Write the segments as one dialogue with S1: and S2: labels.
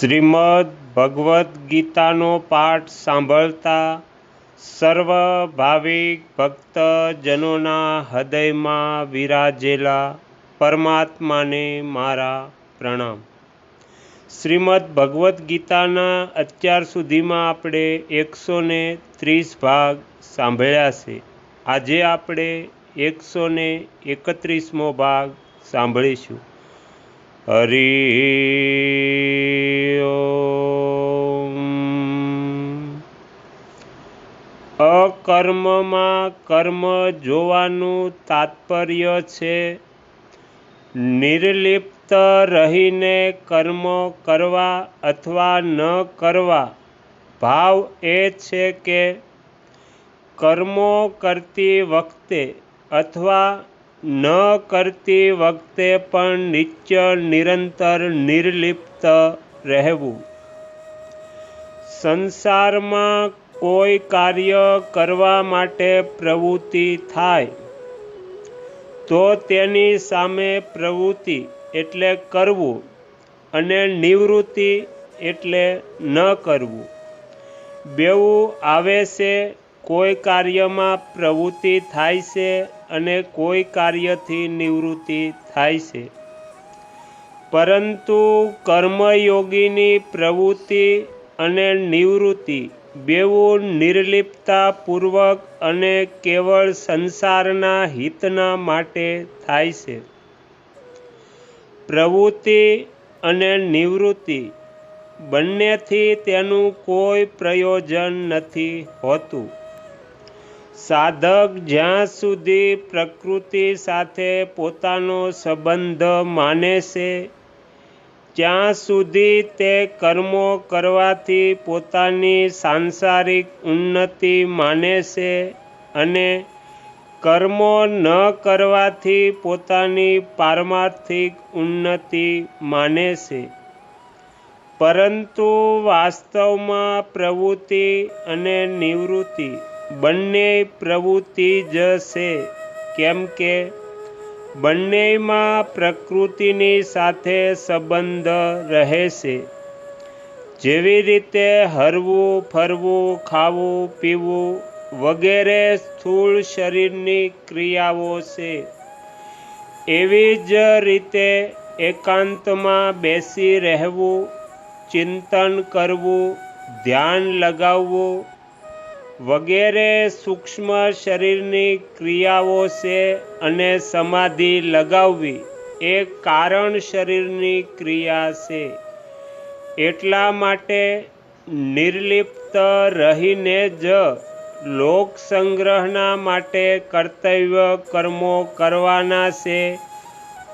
S1: શ્રીમદ્ ભગવદ્ ગીતાનો પાઠ સાંભળતા સર્વ ભાવિક ભક્તજનોના હૃદયમાં વિરાજેલા પરમાત્માને મારા પ્રણામ. શ્રીમદ્ ભગવદ્ ગીતાના અત્યાર સુધીમાં આપણે એકસો ને ત્રીસ ભાગ સાંભળ્યા છે. આજે આપણે એકસો ને એકત્રીસમો ભાગ સાંભળીશું. હરિ અકર્મમાં કર્મ જોવાનું તાત્પર્ય છે. નિર્લિપ્ત રહીને કર્મ કરવા અથવા ન કરવા, ભાવ એ છે કે કર્મો કરતી વખતે અથવા ન કરતી વખતે પણ નિત્ય નિરંતર નિર્લિપ્ત રહેવું. સંસારમાં કોઈ કાર્ય કરવા માટે પ્રવૃત્તિ થાય, તો તેની સામે પ્રવૃત્તિ એટલે કરવું અને નિવૃત્તિ એટલે ન કરવું. બેવું આવે છે, કોઈ કાર્યમાં પ્રવૃત્તિ થાય છે અને કોઈ કાર્યથી નિવૃત્તિ થાય છે. પરંતુ કર્મયોગીની પ્રવૃત્તિ અને નિવૃત્તિ બેવું નિર્લિપ્તાપૂર્વક અને કેવળ સંસારના હિતના માટે થાય છે. પ્રવૃત્તિ અને નિવૃત્તિ બંનેથી તેનું કોઈ પ્રયોજન નથી હોતું. સાધક જ્યાં સુધી પ્રકૃતિ સાથે પોતાનો સંબંધ માને છે ત્યાં સુધી તે કર્મો કરવાથી પોતાની સાંસારિક ઉન્નતિ માને છે અને કર્મો ન કરવાથી પોતાની પારમાર્થિક ઉન્નતિ માને છે. પરંતુ વાસ્તવમાં પ્રવૃત્તિ અને નિવૃત્તિ બંને પ્રવૃત્તિ જ છે, કેમ કે બંનેમાં પ્રકૃતિની સાથે સંબંધ રહે છે. જેવી રીતે હરવું, ફરવું, ખાવું, પીવું વગેરે સ્થૂળ શરીરની ક્રિયાઓ છે. એવી જ રીતે એકાંતમાં બેસી રહેવું, ચિંતન કરવું, ધ્યાન લગાવવું વગેરે સૂક્ષ્મ શરીરની ક્રિયાઓ છે અને સમાધિ લગાવવી એ કારણ શરીરની ક્રિયા છે. એટલા માટે નિર્લિપ્ત રહીને જ લોક સંગ્રહના માટે કર્તવ્ય કર્મો કરવાના છે.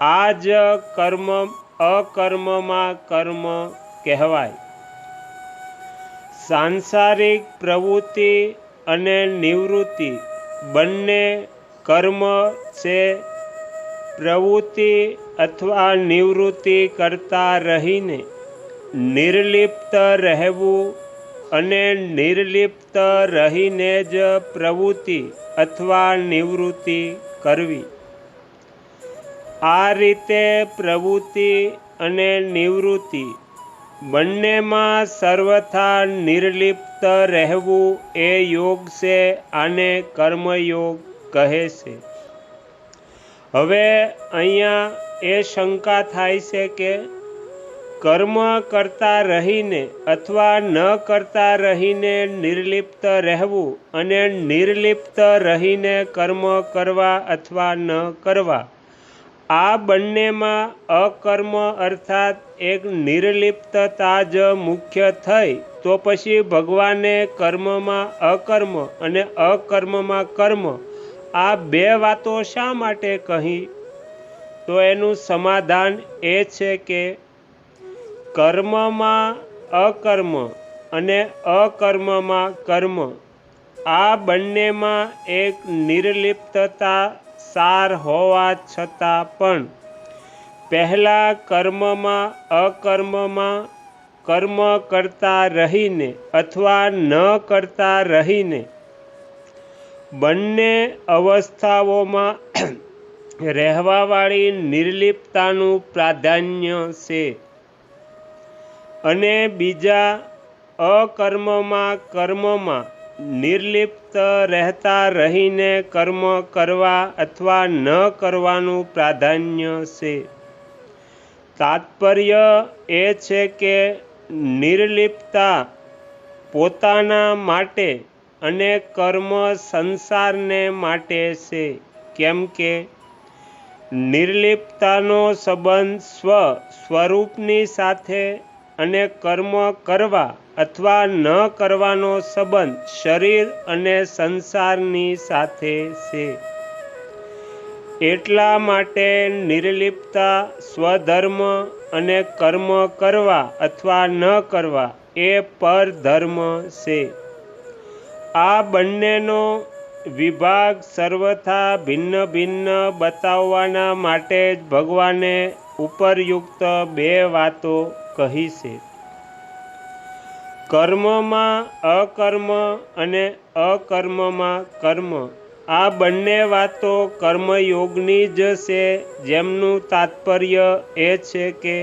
S1: આ જ કર્મ અકર્મમાં કર્મ કહેવાય. સાંસારિક પ્રવૃત્તિ અને નિવૃત્તિ બંને કર્મ છે. પ્રવૃત્તિ અથવા નિવૃત્તિ કરતા રહીને નિર્લિપ્ત રહેવું અને નિર્લિપ્ત રહીને જ પ્રવૃત્તિ અથવા નિવૃત્તિ કરવી. આ રીતે પ્રવૃત્તિ અને નિવૃત્તિ બંનેમાં સર્વથા નિર્લિપ્ત રહેવું એ યોગ છે આને કર્મયોગ કહે છે. હવે અહીંયા એ શંકા થાય છે કે કર્મ કરતા રહીને અથવા ન કરતા રહીને નિર્લિપ્ત રહેવું અને નિર્લિપ્ત રહીને કર્મ કરવા અથવા ન કરવા આ બંનેમાં અકર્મ અર્થાત એક નિર્લિપ્તતા જ મુખ્ય થઈ, તો પછી ભગવાને કર્મમાં અકર્મ અને અકર્મમાં કર્મ, આ બે વાતો શા માટે કહી? તો એનું સમાધાન એ છે કે કર્મમાં અકર્મ અને અકર્મમાં કર્મ, આ બંનેમાં એક નિર્લિપ્તતા સાર હોવા છતાં પણ પહેલાં કર્મમાં, અકર્મમાં કર્મ કરતા રહીને અથવા ન કરતા રહીને બંને અવસ્થાઓમાં રહેવાવાળી નિર્લિપ્તાનું પ્રાધાન્ય છે. અને બીજા અકર્મમાં કર્મમાં નિર્લિપ્ત રહેતા રહીને કર્મ કરવા અથવા ન કરવાનું પ્રાધાન્ય છે. તાત્પર્ય એ છે કે નિર્લિપ્તતા પોતાના માટે અને કર્મ સંસારને માટે છે. કેમ કે નિર્લિપ્તતાનો સંબંધ સ્વ સ્વરૂપની સાથે અને કર્મ કરવા અથવા ન કરવાનો સંબંધ શરીર અને સંસારની સાથે છે. એટલા માટે નિર્લિપ્તતા, સ્વધર્મ અને કર્મ કરવા અથવા ન કરવા એ પરધર્મ છે. આ બંનેનો વિભાગ સર્વથા ભિન્ન ભિન્ન બતાવવાના માટે જ ભગવાને ઉપરયુક્ત બે વાતો કહી છે. કર્મમાં અકર્મ અને અકર્મમાં કર્મ, આ બંને વાતો કર્મયોગની જ છે. જેમનું તાત્પર્ય એ છે કે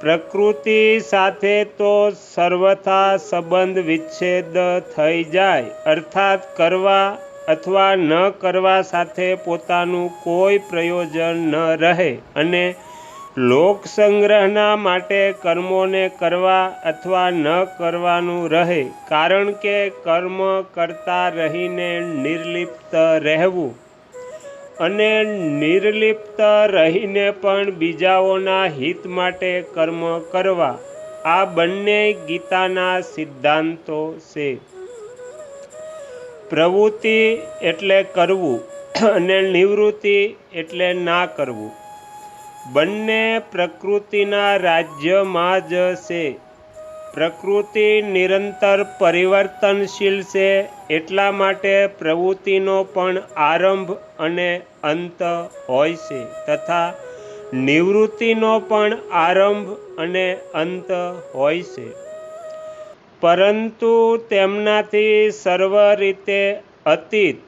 S1: પ્રકૃતિ સાથે તો સર્વથા સંબંધ વિચ્છેદ થઈ જાય. અર્થાત કરવા અથવા ન કરવા સાથે પોતાનું કોઈ પ્રયોજન ન રહે અને લોકસંગ્રહના માટે કર્મોને કરવા અથવા ન કરવાનું રહે, કારણ કે કર્મ કરતા રહીને નિર્લિપ્ત રહેવું અને નિર્લિપ્ત રહીને પણ બીજાઓના હિત માટે કર્મ કરવા, આ બંને ગીતાના સિદ્ધાંતો છે. પ્રવૃત્તિ એટલે કરવું અને નિવૃત્તિ એટલે ના કરવું. બંને પ્રકૃતિના રાજ્યમાં જ છે. પ્રકૃતિ નિરંતર પરિવર્તનશીલ છે, એટલા માટે પ્રવૃત્તિનો પણ આરંભ અને અંત હોય છે તથા નિવૃત્તિનો પણ આરંભ અને અંત હોય છે. પરંતુ તેમનાથી સર્વ રીતે અતીત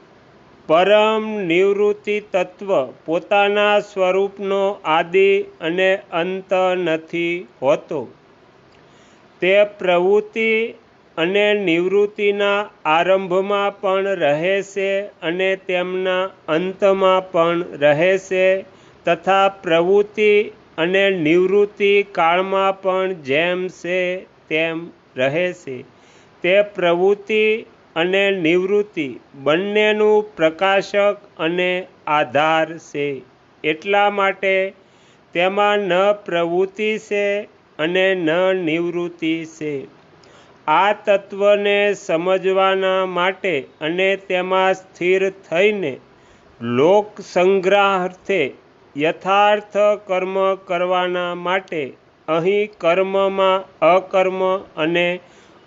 S1: પરમ નિવૃત્તિ તત્વ પોતાના સ્વરૂપનો આદિ અને અંત નથી હોતો. તે પ્રવૃત્તિ અને નિવૃત્તિના આરંભમાં પણ રહે છે અને તેમના અંતમાં પણ રહે છે તથા પ્રવૃત્તિ અને નિવૃત્તિ કાળમાં પણ જેમ છે તેમ રહે છે. તે પ્રવૃત્તિ અને નિવૃત્તિ બંનેનું પ્રકાશક અને આધાર છે. એટલા માટે તેમાં ન પ્રવૃત્તિ છે અને ન નિવૃત્તિ છે. આ તત્વને સમજવાના માટે અને તેમાં સ્થિર થઈને લોક સંગ્રહાર્થે યથાર્થ કર્મ કરવાના માટે અહીં કર્મમાં અકર્મ અને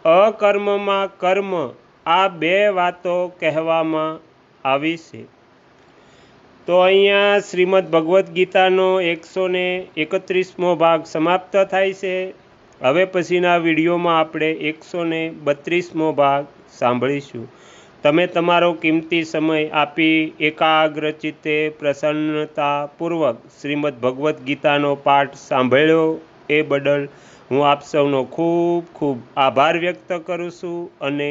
S1: અકર્મમાં કર્મ આ બે વાતો કહેવામાં આવી છે. તો અહીંયા શ્રીમદ ભગવદ્ ગીતાનો એકસો ને એકત્રીસમો ભાગ સમાપ્ત થાય છે. હવે પછીના વિડીયોમાં આપણે એકસો ને બત્રીસમો ભાગ સાંભળીશું. તમે તમારો કિંમતી સમય આપી એકાગ્ર ચિત્તે પ્રસન્નતાપૂર્વક શ્રીમદ ભગવદ્ ગીતાનો પાઠ સાંભળ્યો એ બદલ હું આપ સૌનો ખૂબ ખૂબ આભાર વ્યક્ત કરું છું અને